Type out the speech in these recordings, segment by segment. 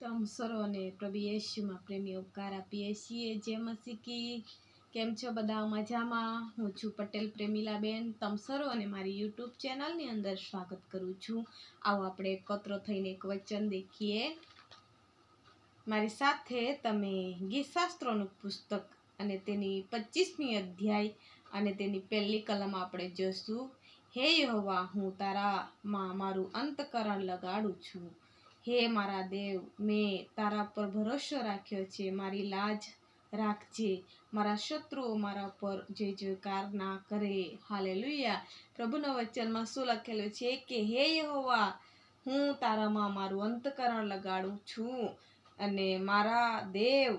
તમ સર્વને પ્રભુ યેશુમાં પ્રેમી ઉપકાર આપીએ છીએ. જે મસીકી કેમ છો બધા? મજામાં? હું છું પટેલ પ્રેમીલાબેન. તમસરો અને મારી યુટ્યુબ ચેનલની અંદર સ્વાગત કરું છું. આવો આપણે એકત્ર થઈને એક વચન દેખીએ. મારી સાથે તમે ગીતશાસ્ત્રોનું પુસ્તક અને તેની પચીસમી અધ્યાય અને તેની પહેલી કલમ આપણે જોશું. હે યહોવા, હું તારામાં મારું અંતકરણ લગાડું છું. હે મારા દેવ, મેં તારા પર ભરોસો રાખ્યો છે, મારી લાજ રાખજે. મારા શત્રુઓ મારા પર જે જયકાર ના કરે. હાલેલુયા. પ્રભુના વચનમાં શું લખેલું છે કે, હે યહોવા, હું તારામાં મારું અંતકરણ લગાડું છું અને મારા દેવ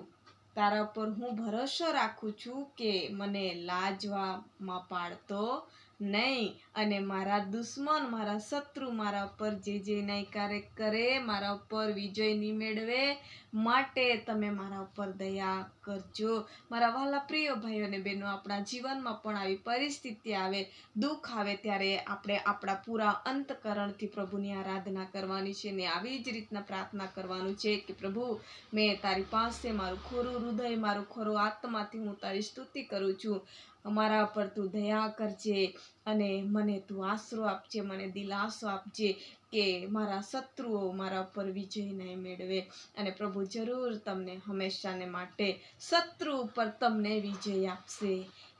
તારા પર હું ભરોસો રાખું છું કે મને લાજવામાં પાડતો નહીં. અને મારા દુશ્મન, મારા શત્રુ મારા પર જે જે નૈકારે કરે, મારા ઉપર વિજય નહીં મેળવે માટે તમે મારા ઉપર દયા કરજો. મારા વાલા પ્રિય ભાઈઓ અને બહેનો, આપણા જીવનમાં પણ આવી પરિસ્થિતિ આવે, દુઃખ આવે ત્યારે આપણે આપણા પૂરા અંતકરણથી પ્રભુની આરાધના કરવાની છે ને આવી જ રીતના પ્રાર્થના કરવાનું છે કે પ્રભુ, મેં તારી પાસે મારું ખોરું હૃદય, મારું ખોરું આત્માથી હું તારી સ્તુતિ કરું છું. અમારા પર તું દયા કરજે અને મને તું આશરો આપજે, મને દિલાસો આપજે કે મારા શત્રુઓ મારા પર વિજય નહીં મેળવે. અને પ્રભુ જરૂર તમને હંમેશાને માટે શત્રુ ઉપર તમને વિજય આપશે.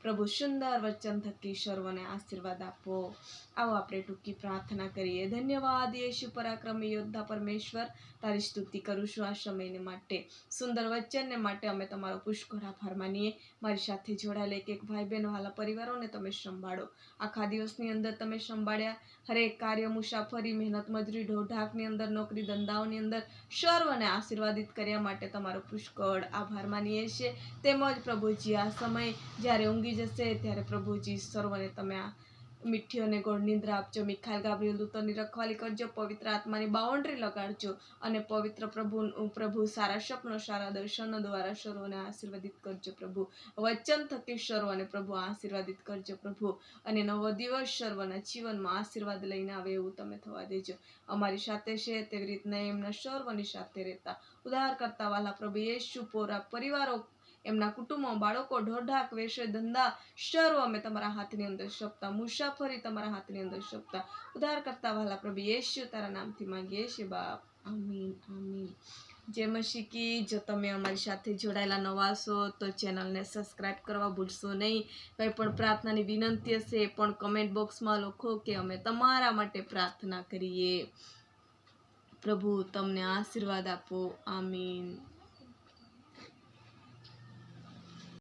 પ્રભુ સુંદર વચન થકી સર્વને આશીર્વાદ આપો. આવો આપણે ટૂંકી પ્રાર્થના કરીએ. ધન્યવાદ, યેશુ પરાક્રમી યોદ્ધા પરમેશ્વર. તારી સ્તુતિ કરું છું આ સમયને માટે. સુંદર વચનને માટે અમે તમારો પુષ્કળ આભાર માનીએ. મારી સાથે જોડાયેલા એક એક ભાઈ બહેન વાલા પરિવારોને તમે સંભાળો. આખા દિવસની અંદર તમે સંભાળ્યા. હરેક કાર્ય મુસાફરી, મહેનત, મજૂરી ઢોઢાકની અંદર, નોકરી, ધંધાઓની અંદર સર્વને આશીર્વાદિત કર્યા માટે તમારો પુષ્કળ આભાર માનીએ છીએ. તેમજ પ્રભુજી, આ સમય જ્યારે ઊંઘી જશે? ત્યારે પ્રભુજી, સર્વને તમે આ મીઠી અને ગોળ નિંદ્રા આપજો. મિખાઈલ ગાબ્રિયલ દૂતોની રખવાલી કરજો. પવિત્ર આત્માની બાઉન્ડ્રી લગાડજો અને પવિત્ર પ્રભુ પ્રભુ સારા સ્વપ્નો, સારા દર્શનો દ્વારા સર્વને આશીર્વાદિત કરજો પ્રભુ. વચન થકી સર્વને પ્રભુ આશીર્વાદિત કરજો પ્રભુ. અને નવો દિવસ સર્વના જીવનમાં આશીર્વાદ લઈને આવે એવું તમે થવા દેજો. અમારી સાથે છે તેવી રીતના એમના સર્વની સાથે રહેતા ઉદાર કરતા વાલા પ્રભુ યેશુ, પોરા પરિવારો એમના કુટુંબો બાળકો ઢોઢાક વેશે, ધંધા સર્વ અમે તમારા હાથની અંદર શપતા મુસાફરી તમારા હાથની અંદર શપતા ઉદ્ધાર કરતા વાલા પ્રભુ યેશુ, તારા નામથી માંગીએ છીએ બાપ. આમીન આમીન. જે મશીકી જો તમે અમારી સાથે જોડાયેલા નવા છો તો ચેનલને સબસ્ક્રાઇબ કરવા ભૂલશો નહીં. કંઈ પણ પ્રાર્થનાની વિનંતી હશે પણ કમેન્ટ બોક્સમાં લખો કે અમે તમારા માટે પ્રાર્થના કરીએ. પ્રભુ, તમને આશીર્વાદ આપો. આમીન.